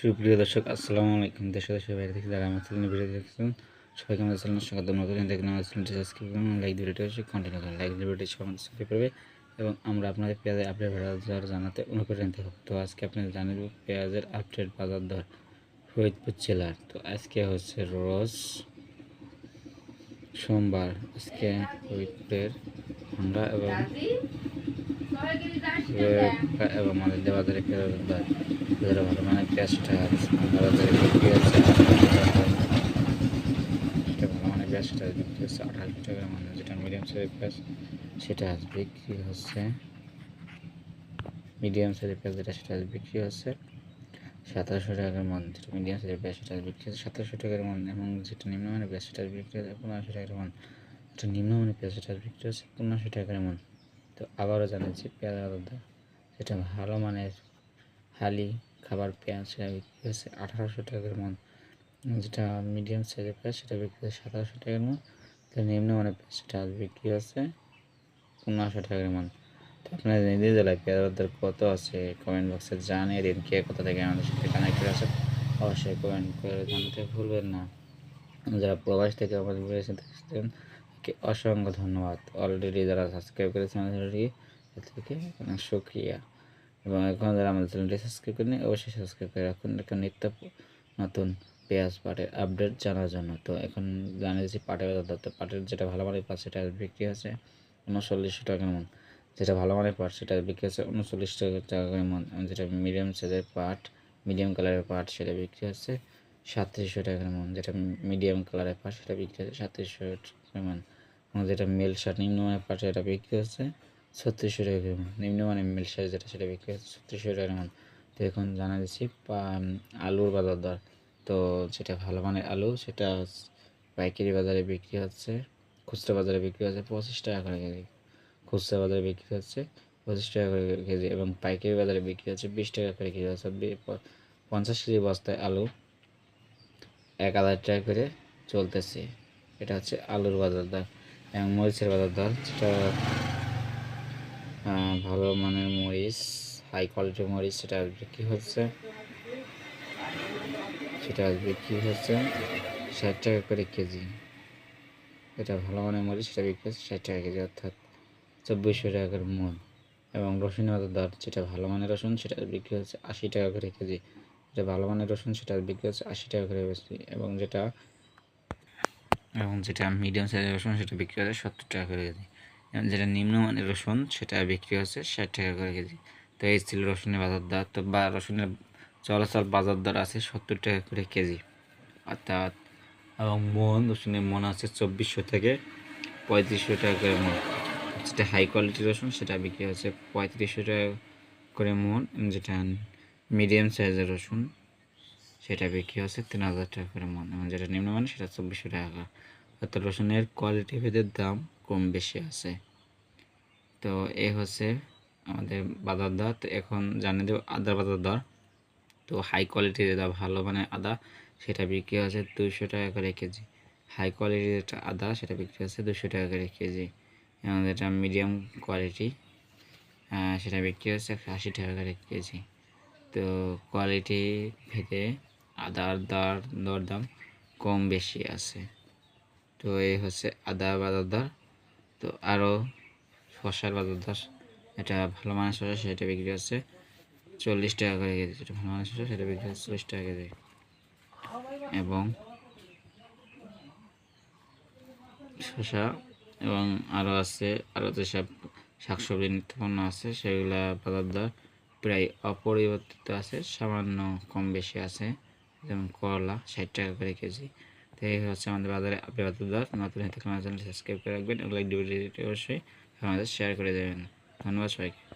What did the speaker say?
সুপ্রিয় দর্শক আসসালামু আলাইকুম। দেশে দেশে বাইরে থেকে যারা আমার চ্যানেল ভিডিও দেখছেন সবাইকে আমাদের চ্যানেল স্বাগত। নতুন দেখলে আমাদের চ্যানেলটি সাবস্ক্রাইব করুন লাইক ভিডিওটি অবশ্যই কন্টিনিউ করুন লাইক ভিডিওটি সব আমাদের সাথে করবে এবং আমরা আপনাদের পেঁয়াজের আপডেট বাজার জানাতে অনুপ্রাণিত হব তো আজকে আপনাদের জানিয়ে দেবো পেঁয়াজের আপডেট বাজার দর ফরিদপুর জেলার। তো আজকে হচ্ছে রোজ সোমবার আজকে ফরিদপুরের হোন্ডা এবং এবং আমাদের বাজারে পেঁয়াজের দর। যারা ভালো মানে পেঁয়াজটা বাজারে বিক্রি আছে সেটা ভালো মানে পেঁয়াজটা বিক্রি হচ্ছে আঠাশ টাকার মানে যেটা মিডিয়াম সাইজের পেঁয়াজ সেটা আজ বিক্রি হচ্ছে। মিডিয়াম সাইজের পেঁয়াজ যেটা, সেটা বিক্রি হচ্ছে সতেরোশো টাকার মন যেটা মিডিয়াম সাইজের সেটা আজ বিক্রি হচ্ছে টাকার মন এবং যেটা নিম্নমানের সেটা বিক্রি হচ্ছে পনেরোশো টাকার মন নিম্নমানের সেটা বিক্রি হচ্ছে পনেরোশো টাকার মন তো আবারও জানাচ্ছি পেঁয়াজ যেটা ভালো মানের হালি খাবার পেঁয়াজ সেটা বিক্রি হচ্ছে আঠারোশো টাকার মন। যেটা মিডিয়াম সাইজের পেঁয়াজ, সেটা বিক্রি হচ্ছে সতেরোশো টাকার মন। তো নিম্নমানের পেঁয়াজ সেটা আজ বিক্রি হচ্ছে পনেরোশো টাকার মন। তো আপনাদের নিজের জেলায় পেঁয়াজের কত আছে কমেন্ট বক্সে জানিয়ে দিন কে কোথা থেকে আমাদের সাথে কানেক্টেড আছে। অবশ্যই কমেন্ট করে জানতে ভুলবেন না। যারা প্রবাস থেকে আমাদের দেখছেন তাকে অসংখ্য ধন্যবাদ। অলরেডি যারা সাবস্ক্রাইব করেছেন আমাদের থেকে অনেক শুক্রিয়া। এবং এখন যারা আমাদের চ্যানেলটি সাবস্ক্রাইব করেনি অবশ্যই সাবস্ক্রাইব করে রাখুন। এখন নিত্য নতুন পেঁয়াজ পাটের আপডেট জানার জন্য। তো এখন জানিয়ে দিচ্ছি পাটের বাজার তো পাটের যেটা ভালো মানের পাট, সেটা বিক্রি আছে উনচল্লিশশো টাকার মন যেটা ভালো মানের পাট, সেটা বিক্রি আছে উনচল্লিশ টাকার মন যেটা মিডিয়াম সাইজের পাট মিডিয়াম কালারের পাট, সেটা বিক্রি আছে সাতত্রিশশো টাকার মন যেটা মিডিয়াম কালারের পাট, সেটা বিক্রি আছে সাতত্রিশশো টাকার মন যেটা মেল শার্ট নিম্নমানের পাট, সেটা বিক্রি হচ্ছে ছত্রিশশো টাকা করে নিম্নমানের মিল সাইজ যেটা সেটা বিক্রি হচ্ছে ছত্রিশশো টাকার মন তো এখন জানা দিচ্ছি আলুর বাজার দর। তো যেটা ভালো মানের আলু, সেটা পাইকারি বাজারে বিক্রি হচ্ছে, খুচরা বাজারে বিক্রি হচ্ছে পঁচিশ টাকা করে কেজি। খুচরা বাজারে বিক্রি হচ্ছে পঁচিশ টাকা করে কেজি এবং পাইকারি বাজারে বিক্রি হচ্ছে বিশ টাকা করে কেজি। হচ্ছে পঞ্চাশ কেজি বস্তায় আলু এক হাজার টাকা করে চলতেছে। এটা হচ্ছে আলুর বাজার দর এবং মরিচের বাজার দর, যেটা ভালো মানের মরিচ হাই কোয়ালিটির মরিচ সেটা বিক্রি হচ্ছে। সেটা বিক্রি হচ্ছে ষাট টাকা করে কেজি। এটা ভালো মানের মরিচ, সেটা বিক্রি হচ্ছে ষাট টাকা কেজি, অর্থাৎ চব্বিশশো টাকার মন। এবং রসুনের দর, যেটা ভালো মানের রসুন, সেটা বিক্রি হচ্ছে আশি টাকা করে কেজি। যেটা ভালো মানের রসুন, সেটা বিক্রি হচ্ছে আশি টাকা করে বেশি এবং যেটা এবং যেটা মিডিয়াম সাইজের রসুন, সেটা বিক্রি হচ্ছে সত্তর টাকা করে কেজি। যেটা নিম্নমানের রসুন, সেটা বিক্রি হচ্ছে ষাট টাকা করে কেজি। তো এই ছিল রসুনের বাজার দর। তো বা রসুনের চলাচল বাজার দর আছে সত্তর টাকা করে কেজি। অর্থাৎ এবং মন রসুনের মন আছে চব্বিশশো থেকে পঁয়ত্রিশশো টাকা করে মন যেটা হাই কোয়ালিটির রসুন, সেটা বিক্রি হচ্ছে পঁয়ত্রিশশো টাকা করে মন যেটা মিডিয়াম সাইজের রসুন, সেটা বিক্রি হচ্ছে তিন হাজার টাকা করে মন এবং যেটা নিম্নমান সেটা চব্বিশশো টাকা অর্থাৎ রসুনের কোয়ালিটি ভেদের দাম কম বেশি আছে। তো এ হচ্ছে আমাদের বাজার দর। তো এখন জানিয়ে দেবো আদার বাজার দর। তো হাই কোয়ালিটির যেটা ভালো মানে আদা, সেটা বিক্রি হচ্ছে দুশো টাকা করে কেজি। হাই কোয়ালিটির যেটা আদা, সেটা বিক্রি হচ্ছে দুশো টাকা করে কেজি। এবং যেটা মিডিয়াম কোয়ালিটি সেটা বিক্রি হচ্ছে একশো আশি টাকা করে কেজি। তো কোয়ালিটি ভেদে আদার দর দরদাম কম বেশি আছে। তো এই হচ্ছে আদা বাজার দর। তো আরও শসার বাজার দর, এটা ভালো মানের শসা, সেটা বিক্রি হচ্ছে চল্লিশ টাকা করে কেজি। যেটা ভালো মানের শসা, সেটা বিক্রি হচ্ছে চল্লিশ টাকা কেজি। এবং শসা এবং আরও আছে আরও যেসব শাকসবজি, নিত্যপণ্য আছে, সেগুলা বাজার দর প্রায় অপরিবর্তিত আছে, সামান্য কম বেশি আছে, যেমন করলা, ষাট টাকা করে কেজি। এই হচ্ছে আমাদের বাজারে বাজার দর নতুন হতে চ্যানেল সাবস্ক্রাইব করে রাখবেন। লাইক ভিডিওটি অবশ্যই আমাদের শেয়ার করে দেবেন। ধন্যবাদ সবাইকে।